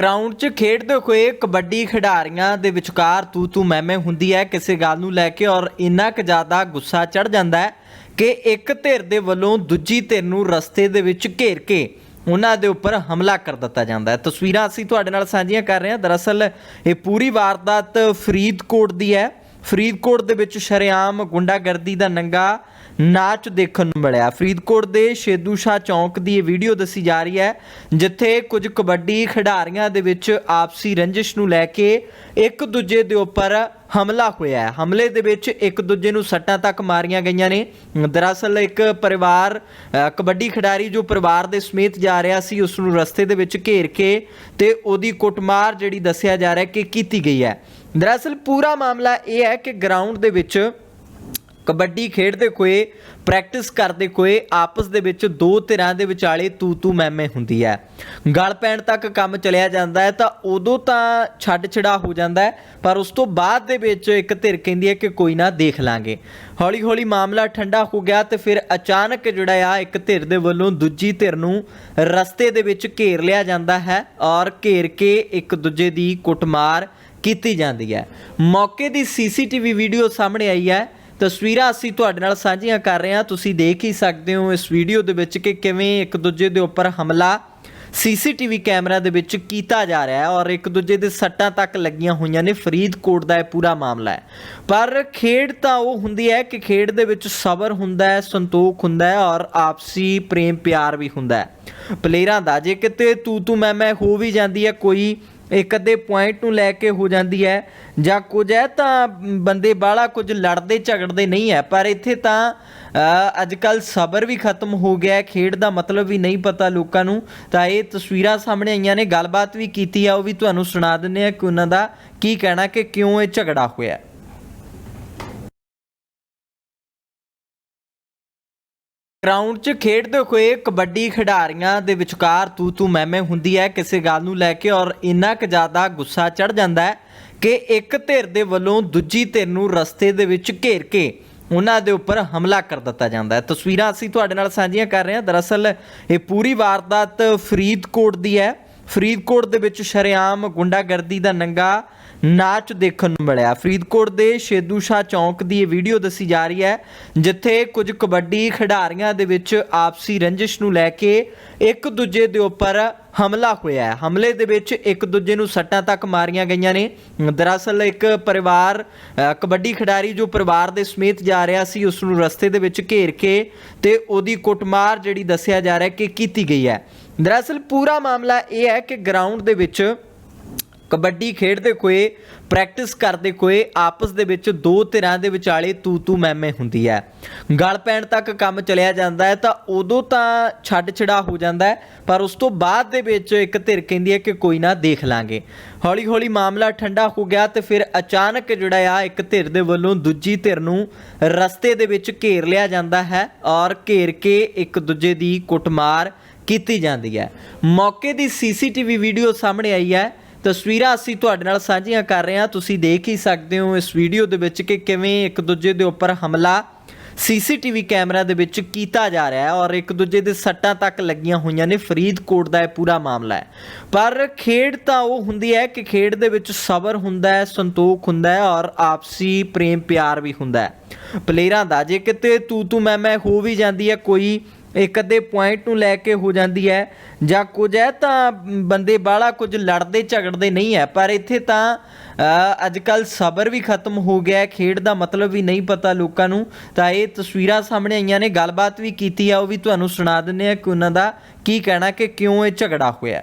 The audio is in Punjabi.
ਗਰਾਊਂਡ 'ਚ ਖੇਡਦੇ ਹੋਏ ਕਬੱਡੀ ਖਿਡਾਰੀਆਂ ਦੇ ਵਿਚਕਾਰ ਤੂ ਤੂ ਮੈਮੇ ਹੁੰਦੀ ਹੈ ਕਿਸੇ ਗੱਲ ਨੂੰ ਲੈ ਕੇ ਔਰ ਇੰਨਾ ਕੁ ਜ਼ਿਆਦਾ ਗੁੱਸਾ ਚੜ ਜਾਂਦਾ ਹੈ ਕਿ ਇੱਕ ਧਿਰ ਦੇ ਵੱਲੋਂ ਦੂਜੀ ਧਿਰ ਨੂੰ ਰਸਤੇ ਦੇ ਵਿੱਚ ਘੇਰ ਕੇ ਉਹਨਾਂ ਦੇ ਉੱਪਰ ਹਮਲਾ ਕਰ ਦਿੱਤਾ ਜਾਂਦਾ ਹੈ ਤਸਵੀਰਾਂ ਅਸੀਂ ਤੁਹਾਡੇ ਨਾਲ ਸਾਂਝੀਆਂ ਕਰ ਰਹੇ ਹਾਂ। ਦਰਅਸਲ ਇਹ ਪੂਰੀ ਵਾਰਦਾਤ ਫਰੀਦਕੋਟ ਦੀ ਹੈ ਫਰੀਦਕੋਟ ਦੇ ਵਿੱਚ ਸ਼ਰੇਆਮ ਗੁੰਡਾਗਰਦੀ ਦਾ ਨੰਗਾ ਨਾਚ ਦੇਖਣ ਨੂੰ ਮਿਲਿਆ। ਫਰੀਦਕੋਟ ਦੇ ਸ਼ੇਦੂ ਸ਼ਾਹ ਚੌਂਕ ਦੀ ਇਹ ਵੀਡੀਓ ਦੱਸੀ ਜਾ ਰਹੀ ਹੈ, ਜਿੱਥੇ ਕੁਝ ਕਬੱਡੀ ਖਿਡਾਰੀਆਂ ਦੇ ਵਿੱਚ ਆਪਸੀ ਰੰਜਿਸ਼ ਨੂੰ ਲੈ ਕੇ ਇੱਕ ਦੂਜੇ ਦੇ ਉੱਪਰ ਹਮਲਾ ਹੋਇਆ ਹੈ। ਹਮਲੇ ਦੇ ਵਿੱਚ ਇੱਕ ਦੂਜੇ ਨੂੰ ਸੱਟਾਂ ਤੱਕ ਮਾਰੀਆਂ ਗਈਆਂ ਨੇ। ਦਰਅਸਲ ਇੱਕ ਪਰਿਵਾਰ ਕਬੱਡੀ ਖਿਡਾਰੀ ਜੋ ਪਰਿਵਾਰ ਦੇ ਸਮੇਤ ਜਾ ਰਿਹਾ ਸੀ, ਉਸ ਨੂੰ ਰਸਤੇ ਦੇ ਵਿੱਚ ਘੇਰ ਕੇ ਤੇ ਉਹਦੀ ਕੁੱਟਮਾਰ ਜਿਹੜੀ ਦੱਸਿਆ ਜਾ ਰਿਹਾ ਕਿ ਕੀਤੀ ਗਈ ਹੈ। ਦਰਅਸਲ ਪੂਰਾ ਮਾਮਲਾ ਇਹ ਹੈ ਕਿ ਗਰਾਊਂਡ ਦੇ ਵਿੱਚ ਕਬੱਡੀ ਖੇਡਦੇ ਹੋਏ ਪ੍ਰੈਕਟਿਸ ਕਰਦੇ ਹੋਏ ਆਪਸ ਦੇ ਵਿੱਚ ਦੋ ਧਿਰਾਂ ਦੇ ਵਿਚਾਲੇ ਤੂ ਤੂ ਮੈਮੇ ਹੁੰਦੀ ਹੈ। ਗਲ ਪੈਣ ਤੱਕ ਕੰਮ ਚਲਿਆ ਜਾਂਦਾ ਹੈ ਤਾਂ ਉਦੋਂ ਤਾਂ ਛੱਡ ਛੜਾ ਹੋ ਜਾਂਦਾ ਹੈ, ਪਰ ਉਸ ਤੋਂ ਬਾਅਦ ਦੇ ਵਿੱਚ ਇੱਕ ਧਿਰ ਕਹਿੰਦੀ ਹੈ ਕਿ ਕੋਈ ਨਾ ਦੇਖ ਲਾਂਗੇ। ਹੌਲੀ ਹੌਲੀ ਮਾਮਲਾ ਠੰਡਾ ਹੋ ਗਿਆ ਤੇ ਫਿਰ ਅਚਾਨਕ ਜਿਹੜਾ ਆ ਇੱਕ ਧਿਰ ਦੇ ਵੱਲੋਂ ਦੂਜੀ ਧਿਰ ਨੂੰ ਰਸਤੇ ਦੇ ਵਿੱਚ ਘੇਰ ਲਿਆ ਜਾਂਦਾ ਹੈ ਔਰ ਘੇਰ ਕੇ ਇੱਕ ਦੂਜੇ ਦੀ ਕੁੱਟਮਾਰ ਕੀਤੀ ਜਾਂਦੀ ਹੈ। ਮੌਕੇ ਦੀ ਸੀਸੀਟੀਵੀ ਵੀਡੀਓ ਸਾਹਮਣੇ ਆਈ ਹੈ। ਤਸਵੀਰਾਂ ਅਸੀਂ ਤੁਹਾਡੇ ਨਾਲ ਸਾਂਝੀਆਂ ਕਰ ਰਹੇ ਹਾਂ। ਤੁਸੀਂ ਦੇਖ ਹੀ ਸਕਦੇ ਹੋ ਇਸ ਵੀਡੀਓ ਦੇ ਵਿੱਚ ਕਿ ਕਿਵੇਂ ਇੱਕ ਦੂਜੇ ਦੇ ਉੱਪਰ ਹਮਲਾ ਸੀਸੀਟੀਵੀ ਕੈਮਰਾ ਦੇ ਵਿੱਚ ਕੀਤਾ ਜਾ ਰਿਹਾ ਹੈ ਔਰ ਇੱਕ ਦੂਜੇ ਦੇ ਸੱਟਾਂ ਤੱਕ ਲੱਗੀਆਂ ਹੋਈਆਂ ਨੇ। ਫਰੀਦਕੋਟ ਦਾ ਇਹ ਪੂਰਾ ਮਾਮਲਾ ਹੈ। ਪਰ ਖੇਡ ਤਾਂ ਉਹ ਹੁੰਦੀ ਹੈ ਕਿ ਖੇਡ ਦੇ ਵਿੱਚ ਸਬਰ ਹੁੰਦਾ ਹੈ, ਸੰਤੋਖ ਹੁੰਦਾ ਹੈ ਔਰ ਆਪਸੀ ਪ੍ਰੇਮ ਪਿਆਰ ਵੀ ਹੁੰਦਾ ਹੈ। ਪਲੇਅਰਾਂ ਦਾ, ਜੇ ਕਿਤੇ ਤੂੰ ਤੂੰ ਮੈਂ ਮੈਂ ਹੋ ਵੀ ਜਾਂਦੀ ਹੈ, ਕੋਈ ਇੱਕ ਅੱਧੇ ਪੁਆਇੰਟ ਨੂੰ ਲੈ ਕੇ ਹੋ ਜਾਂਦੀ ਹੈ। ਜਾਂ ਕੁਝ ਹੈ ਤਾਂ ਬੰਦੇ ਬਾਹਲਾ ਕੁਝ ਲੜਦੇ ਝਗੜਦੇ ਨਹੀਂ ਹੈ। ਪਰ ਇੱਥੇ ਤਾਂ ਅੱਜ ਕੱਲ ਸਬਰ ਵੀ ਖਤਮ ਹੋ ਗਿਆ ਖੇਡ ਦਾ ਮਤਲਬ ਵੀ ਨਹੀਂ ਪਤਾ ਲੋਕਾਂ ਨੂੰ। ਤਾਂ ਇਹ ਤਸਵੀਰਾਂ ਸਾਹਮਣੇ ਆਈਆਂ ਨੇ। ਗੱਲਬਾਤ ਵੀ ਕੀਤੀ ਆ, ਉਹ ਵੀ ਤੁਹਾਨੂੰ ਸੁਣਾ ਦਿੰਨੇ ਆ ਕਿ ਉਹਨਾਂ ਦਾ ਕੀ ਕਹਿਣਾ, ਕਿ ਕਿਉਂ ਇਹ ਝਗੜਾ ਹੋਇਆ ਗਰਾਊਂਡ 'ਚ ਖੇਡਦੇ ਹੋਏ ਕਬੱਡੀ ਖਿਡਾਰੀਆਂ ਦੇ ਵਿਚਕਾਰ ਤੂ ਤੂ ਮੈਮੇ ਹੁੰਦੀ ਹੈ ਕਿਸੇ ਗੱਲ ਨੂੰ ਲੈ ਕੇ ਔਰ ਇੰਨਾ ਕੁ ਜ਼ਿਆਦਾ ਗੁੱਸਾ ਚੜ ਜਾਂਦਾ ਹੈ ਕਿ ਇੱਕ ਧਿਰ ਦੇ ਵੱਲੋਂ ਦੂਜੀ ਧਿਰ ਨੂੰ ਰਸਤੇ ਦੇ ਵਿੱਚ ਘੇਰ ਕੇ ਉਹਨਾਂ ਦੇ ਉੱਪਰ ਹਮਲਾ ਕਰ ਦਿੱਤਾ ਜਾਂਦਾ ਹੈ ਤਸਵੀਰਾਂ ਅਸੀਂ ਤੁਹਾਡੇ ਨਾਲ ਸਾਂਝੀਆਂ ਕਰ ਰਹੇ ਹਾਂ। ਦਰਅਸਲ ਇਹ ਪੂਰੀ ਵਾਰਦਾਤ ਫਰੀਦਕੋਟ ਦੀ ਹੈ ਫਰੀਦਕੋਟ ਦੇ ਵਿੱਚ ਸ਼ਰੇਆਮ ਗੁੰਡਾਗਰਦੀ ਦਾ ਨੰਗਾ ਨਾਚ ਦੇਖਣ ਨੂੰ ਮਿਲਿਆ। ਫਰੀਦਕੋਟ ਦੇ ਸ਼ੇਦੂ ਸ਼ਾਹ ਚੌਂਕ ਦੀ ਇਹ ਵੀਡੀਓ ਦੱਸੀ ਜਾ ਰਹੀ ਹੈ, ਜਿੱਥੇ ਕੁਝ ਕਬੱਡੀ ਖਿਡਾਰੀਆਂ ਦੇ ਵਿੱਚ ਆਪਸੀ ਰੰਜਿਸ਼ ਨੂੰ ਲੈ ਕੇ ਇੱਕ ਦੂਜੇ ਦੇ ਉੱਪਰ ਹਮਲਾ ਹੋਇਆ ਹੈ। ਹਮਲੇ ਦੇ ਵਿੱਚ ਇੱਕ ਦੂਜੇ ਨੂੰ ਸੱਟਾਂ ਤੱਕ ਮਾਰੀਆਂ ਗਈਆਂ ਨੇ। ਦਰਅਸਲ ਇੱਕ ਪਰਿਵਾਰ ਕਬੱਡੀ ਖਿਡਾਰੀ ਜੋ ਪਰਿਵਾਰ ਦੇ ਸਮੇਤ ਜਾ ਰਿਹਾ ਸੀ, ਉਸ ਨੂੰ ਰਸਤੇ ਦੇ ਵਿੱਚ ਘੇਰ ਕੇ ਤੇ ਉਹਦੀ ਕੁੱਟਮਾਰ ਜਿਹੜੀ ਦੱਸਿਆ ਜਾ ਰਿਹਾ ਕਿ ਕੀਤੀ ਗਈ ਹੈ। ਦਰਅਸਲ ਪੂਰਾ ਮਾਮਲਾ ਇਹ ਹੈ ਕਿ ਗਰਾਊਂਡ ਦੇ ਵਿੱਚ ਕਬੱਡੀ ਖੇਡਦੇ ਕੋਏ ਪ੍ਰੈਕਟਿਸ ਕਰਦੇ ਕੋਏ ਆਪਸ ਦੇ ਵਿੱਚ ਦੋ ਧਿਰਾਂ ਦੇ ਵਿਚਾਲੇ ਤੂ ਤੂ ਮੈਮੇ ਹੁੰਦੀ ਹੈ। ਗਲ ਪੈਣ ਤੱਕ ਕੰਮ ਚਲਿਆ ਜਾਂਦਾ ਹੈ ਤਾਂ ਉਦੋਂ ਤਾਂ ਛੱਡ ਛੜਾ ਹੋ ਜਾਂਦਾ ਹੈ, ਪਰ ਉਸ ਤੋਂ ਬਾਅਦ ਦੇ ਵਿੱਚ ਇੱਕ ਧਿਰ ਕਹਿੰਦੀ ਹੈ ਕਿ ਕੋਈ ਨਾ ਦੇਖ ਲਾਂਗੇ। ਹੌਲੀ ਹੌਲੀ ਮਾਮਲਾ ਠੰਡਾ ਹੋ ਗਿਆ ਤੇ ਫਿਰ ਅਚਾਨਕ ਜਿਹੜਾ ਆ ਇੱਕ ਧਿਰ ਦੇ ਵੱਲੋਂ ਦੂਜੀ ਧਿਰ ਨੂੰ ਰਸਤੇ ਦੇ ਵਿੱਚ ਘੇਰ ਲਿਆ ਜਾਂਦਾ ਹੈ ਔਰ ਘੇਰ ਕੇ ਇੱਕ ਦੂਜੇ ਦੀ ਕੁੱਟਮਾਰ ਕੀਤੀ ਜਾਂਦੀ ਹੈ। ਮੌਕੇ ਦੀ ਸੀਸੀਟੀਵੀ ਵੀਡੀਓ ਸਾਹਮਣੇ ਆਈ ਹੈ ਤਸਵੀਰਾਂ ਅਸੀਂ ਤੁਹਾਡੇ ਨਾਲ ਸਾਂਝੀਆਂ ਕਰ ਰਹੇ ਹਾਂ। ਤੁਸੀਂ ਦੇਖ ਹੀ ਸਕਦੇ ਹੋ ਇਸ ਵੀਡੀਓ ਦੇ ਵਿੱਚ ਕਿ ਕਿਵੇਂ ਇੱਕ ਦੂਜੇ ਦੇ ਉੱਪਰ ਹਮਲਾ ਸੀਸੀਟੀਵੀ ਕੈਮਰਾ ਦੇ ਵਿੱਚ ਕੀਤਾ ਜਾ ਰਿਹਾ ਹੈ ਔਰ ਇੱਕ ਦੂਜੇ ਦੇ ਸੱਟਾਂ ਤੱਕ ਲੱਗੀਆਂ ਹੋਈਆਂ ਨੇ। ਫਰੀਦਕੋਟ ਦਾ ਇਹ ਪੂਰਾ ਮਾਮਲਾ ਹੈ। ਪਰ ਖੇਡ ਤਾਂ ਉਹ ਹੁੰਦੀ ਹੈ ਕਿ ਖੇਡ ਦੇ ਵਿੱਚ ਸਬਰ ਹੁੰਦਾ ਹੈ, ਸੰਤੋਖ ਹੁੰਦਾ ਹੈ ਔਰ ਆਪਸੀ ਪ੍ਰੇਮ ਪਿਆਰ ਵੀ ਹੁੰਦਾ ਹੈ। ਪਲੇਅਰਾਂ ਦਾ, ਜੇ ਕਿਤੇ ਤੂੰ ਤੂੰ ਮੈਂ ਮੈਂ ਹੋ ਵੀ ਜਾਂਦੀ ਹੈ, ਕੋਈ ਇੱਕ ਅੱਧੇ ਪੁਆਇੰਟ ਨੂੰ ਲੈ ਕੇ ਹੋ ਜਾਂਦੀ ਹੈ। ਜਾਂ ਕੁਝ ਹੈ ਤਾਂ ਬੰਦੇ ਬਾਹਲਾ ਕੁਝ ਲੜਦੇ ਝਗੜਦੇ ਨਹੀਂ ਹੈ। ਪਰ ਇੱਥੇ ਤਾਂ ਅੱਜ ਕੱਲ ਸਬਰ ਵੀ ਖਤਮ ਹੋ ਗਿਆ ਖੇਡ ਦਾ ਮਤਲਬ ਵੀ ਨਹੀਂ ਪਤਾ ਲੋਕਾਂ ਨੂੰ। ਤਾਂ ਇਹ ਤਸਵੀਰਾਂ ਸਾਹਮਣੇ ਆਈਆਂ ਨੇ। ਗੱਲਬਾਤ ਵੀ ਕੀਤੀ ਆ, ਉਹ ਵੀ ਤੁਹਾਨੂੰ ਸੁਣਾ ਦਿੰਨੇ ਆ ਕਿ ਉਹਨਾਂ ਦਾ ਕੀ ਕਹਿਣਾ, ਕਿ ਕਿਉਂ ਇਹ ਝਗੜਾ ਹੋਇਆ